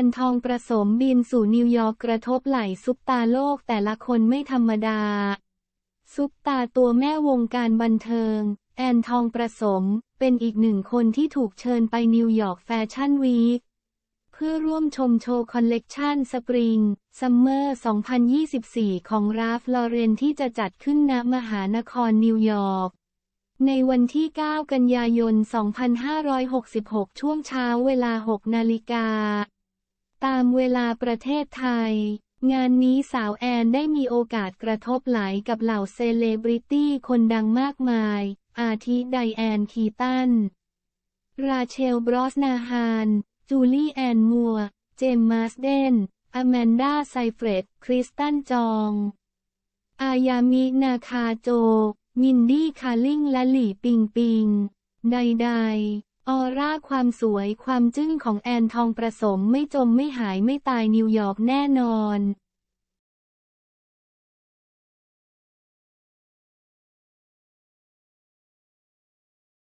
อนทองประสมบินสู่นิวยอร์กกระทบไหลซุปตาโลกแต่ละคนไม่ธรรมดา ซุปตาตัวแม่วงการบันเทิง แอนทองประสม เป็นอีกหนึ่งคนที่ถูกเชิญไปนิวยอร์กแฟชั่นวีคเพื่อร่วมชมโชว์คอลเลกชันสปริงซัมเมอร์ 2024 ของราฟลอเรนที่จะจัดขึ้นณมหานครนิวยอร์กในวันที่ 9 กันยายน 2566 ช่วงเช้าเวลา 6 นาฬิกา ตามเวลาประเทศไทย งานนี้สาวแอนได้มีโอกาสกระทบไหลกับเหล่าเซเลบริตี้คนดังมากมาย อาทิไดแอนคีตัน ราเชลบรอสนาฮาน จูลี่แอนมัว เจมส์มาสเดน อแมนดาไซเฟรด คริสตันจอง อายามินาคาโจ มินดี้คาริงและหลี่ปิงปิง ใดๆ ออร่าความสวยความจึ้งของแอนทองประสมไม่จมไม่หายไม่ตายนิวยอร์กแน่นอน